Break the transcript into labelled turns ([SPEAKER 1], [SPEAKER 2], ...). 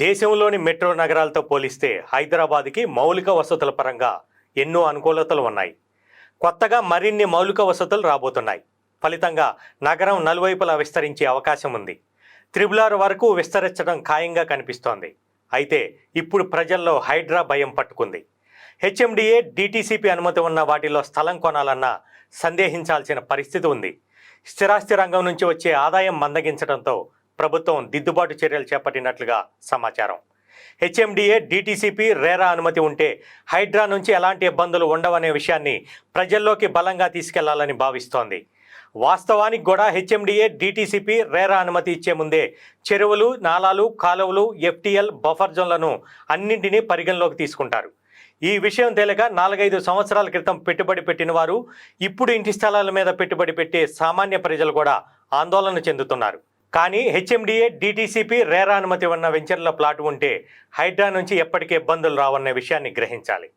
[SPEAKER 1] దేశంలోని మెట్రో నగరాలతో పోలిస్తే హైదరాబాద్కి మౌలిక వసతుల పరంగా ఎన్నో అనుకూలతలు ఉన్నాయి. కొత్తగా మరిన్ని మౌలిక వసతులు రాబోతున్నాయి. ఫలితంగా నగరం నలువైపులా విస్తరించే అవకాశం ఉంది. త్రిబులార్ వరకు విస్తరించడం ఖాయంగా కనిపిస్తోంది. అయితే ఇప్పుడు ప్రజల్లో హైడ్రా భయం పట్టుకుంది. హెచ్ఎండిఏ డిటిసిపి అనుమతి ఉన్న వాటిలో స్థలం కొనాలన్నా సందేహించాల్సిన పరిస్థితి ఉంది. స్థిరాస్తి రంగం నుంచి వచ్చే ఆదాయం మందగించడంతో ప్రభుత్వం దిద్దుబాటు చర్యలు చేపట్టినట్లుగా సమాచారం. హెచ్ఎండిఏ డిటిసిపి రేరా అనుమతి ఉంటే హైడ్రా నుంచి ఎలాంటి ఇబ్బందులు ఉండవనే విషయాన్ని ప్రజల్లోకి బలంగా తీసుకెళ్ళాలని భావిస్తోంది. వాస్తవానికి కూడా హెచ్ఎండిఏ డిటిసిపి రేరా అనుమతి ఇచ్చే ముందే చెరువులు నాలాలు కాలువలు ఎఫ్టీఎల్ బఫర్ జోన్లను అన్నింటినీ పరిగణలోకి తీసుకుంటారు. ఈ విషయం తేలక నాలుగైదు సంవత్సరాల క్రితం పెట్టుబడి పెట్టిన వారు ఇప్పుడు ఇంటి స్థలాల మీద పెట్టుబడి పెట్టే సామాన్య ప్రజలు కూడా ఆందోళన చెందుతున్నారు. కానీ హెచ్ఎండిఏ డీటీసీపీ రేరా అనుమతి ఉన్న వెంచర్ల ప్లాట్ ఉంటే హైడ్రా నుంచి ఎప్పటికీ ఇబ్బందులు రావన్న విషయాన్ని గ్రహించాలి.